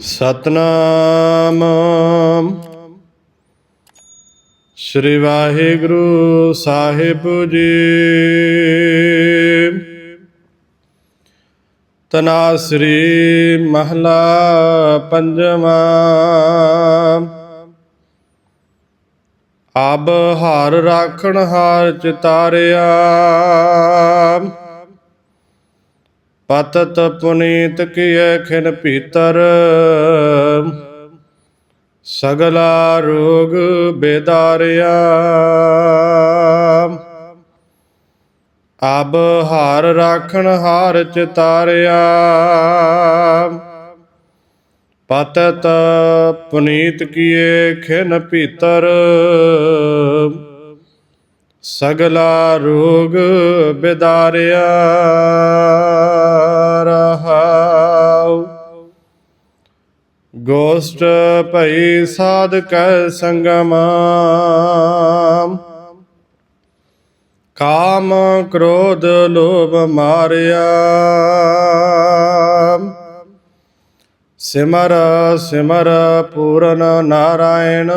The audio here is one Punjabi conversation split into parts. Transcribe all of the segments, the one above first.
ਸਤਨਾਮ। ਸ੍ਰੀ ਵਾਹਿਗੁਰੂ ਸਾਹਿਬ ਜੀ। ਤਨਾਸਰੀ ਮਹਲਾ ਪੰਜਵਾਂ। ਆਬ ਹਾਰ ਰਾਖਣ ਹਾਰ ਚਿਤਾਰਿਆ ਪਤਤ ਪੁਨੀਤ ਕੀਏ ਖਿਨ ਭੀਤਰ ਸਗਲਾ ਰੋਗ ਬੇਦਾਰਿਆ। ਅਬ ਹਾਰ ਰਾਖਣ ਹਾਰ ਚਿਤਾਰਿਆ ਪਤਤ ਪੁਨੀਤ ਕੀਏ ਖਿਨ ਭੀਤਰ ਸਗਲਾ ਰੋਗ ਬਿਦਾਰਿਆ। ਗੋਸ਼ਟ ਭਈ ਸਾਧ ਕੈ ਸੰਗਮ ਕਾਮ ਕ੍ਰੋਧ ਲੋਭ ਮਾਰਿਆ। ਸਿਮਰ ਸਿਮਰ ਪੂਰਨ ਨਾਰਾਇਣ।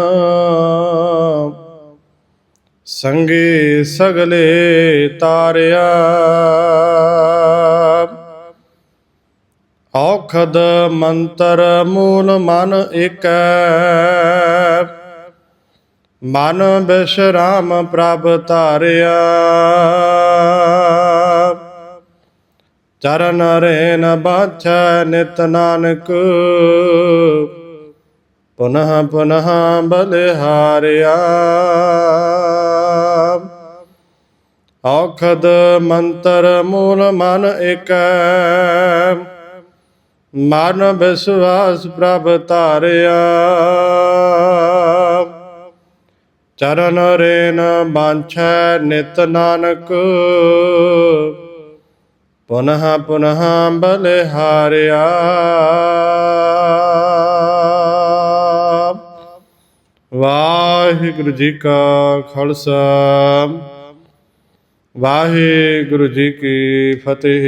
ਸੰਗੇ ਸਗਲੇ ਤਾਰਿਆ। ਔਖਦ ਮੰਤਰ ਮੂਲ ਮਨ ਏਕੈ ਮਨ ਬਿਸ਼ਰਾਮ ਪ੍ਰਭ ਧਾਰਿਆ। ਚਰਨ ਰੇਨ ਬਾਛੈ ਨਿਤ ਨਾਨਕ। ਪੁਨః ਪੁਨః ਬਲਿਹਾਰਿਆ ਔਖਦ ਮੰਤਰ ਮੂਲ ਮਨ ਏਕੈ ਮਨ ਵਿਸਵਾਸ ਪ੍ਰਭ ਧਾਰਿਆ। ਚਰਨ ਰੇਨ ਬਾਂਛੈ ਨਿਤ ਨਾਨਕ। ਪੁਨః ਪੁਨః ਬਲਿਹਾਰਿਆ ਵਾਹਿਗੁਰੂ ਜੀ ਕਾ ਖਾਲਸਾ। ਵਾਹਿਗੁਰੂ ਜੀ ਕੀ ਫਤਿਹ।